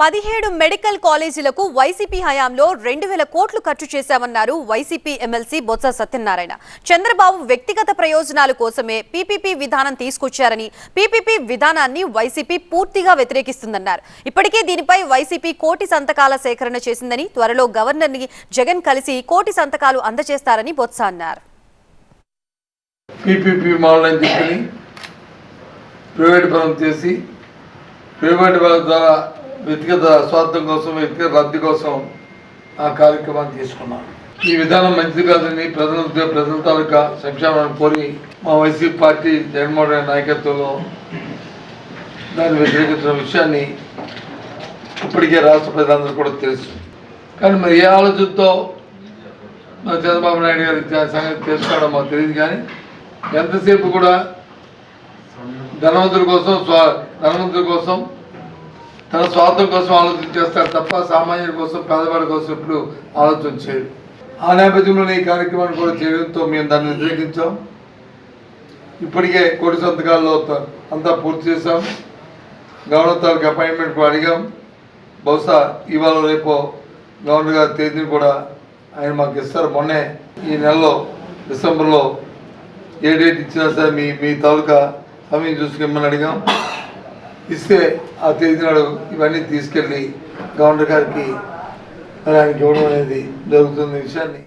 పదిహేడు మెడికల్ కాలేజీలకు వైసీపీ హయాంలో రెండు వేల కోట్లు ఖర్చు చేశామన్నారు వైసీపీ ఎమ్మెల్సీ బొత్స సత్యనారాయణ. చంద్రబాబు వ్యక్తిగత ప్రయోజనాల కోసమే పీపీపీ విధానం తీసుకొచ్చారని పీపీపీ విధానాన్ని వైసీపీ పూర్తిగా వ్యతిరేకిస్తుందన్నారు. ఇప్పటికే దీనిపై వైసీపీ కోటి సంతకాల సేకరణ చేసిందని త్వరలో గవర్నర్ని జగన్ కలిసి కోటి సంతకాలు అందజేస్తారని బొత్స అన్నారు. పీపీపీ మోడల్ అని చెప్పి ప్రైవేట్ పరం చేసి ప్రైవేట్ ద్వారా వ్యక్తిగత స్వార్థం కోసం వ్యక్తిగత లబ్ధి కోసం ఆ కార్యక్రమాన్ని తీసుకున్నాం ఈ విధానం మంచిది కాదని ప్రజల ప్రజల తాలూకా సంక్షేమాన్ని కోరి మా వైసీపీ పార్టీ జగన్మోహన్ రెడ్డి నాయకత్వంలో దాన్ని వ్యతిరేకించిన విషయాన్ని ఇప్పటికే రాష్ట్ర ప్రజలందరూ కూడా తెలుసు. కానీ మరి ఏ ఆలోచనతో మా చంద్రబాబు నాయుడు గారి సంగతి తెలుసుకోవడం మాకు తెలియదు కానీ ఎంతసేపు కూడా ధనవంతుల కోసం స్వా ధనవంతుల కోసం తన స్వార్థం కోసం ఆలోచన చేస్తాడు తప్ప సామాన్యుల కోసం పేదవాడి కోసం ఇప్పుడు ఆలోచన చేయడు ఆ నేపథ్యంలోనే ఈ కార్యక్రమాన్ని కూడా చేయడంతో మేము దాన్ని వ్యతిరేకించాం ఇప్పటికే కోటి సంతకాల్లో అంతా పూర్తి చేశాం. గవర్నర్ తాలూకు అపాయింట్మెంట్ కూడా అడిగాం. బహుశా ఇవాళ రేపు గవర్నర్ గారి తేదీని కూడా ఆయన మాకు ఇస్తారు. మొన్నే ఈ నెలలో డిసెంబర్లో ఏ డేట్ ఇచ్చినా సరే మీ మీ తాలూకా సమయం చూసుకెమ్మని అడిగాం. ఇస్తే ఆ తేదీ నాడు ఇవన్నీ తీసుకెళ్ళి గవర్నర్ గారికి దానికి ఇవ్వడం అనేది జరుగుతున్న విషయాన్ని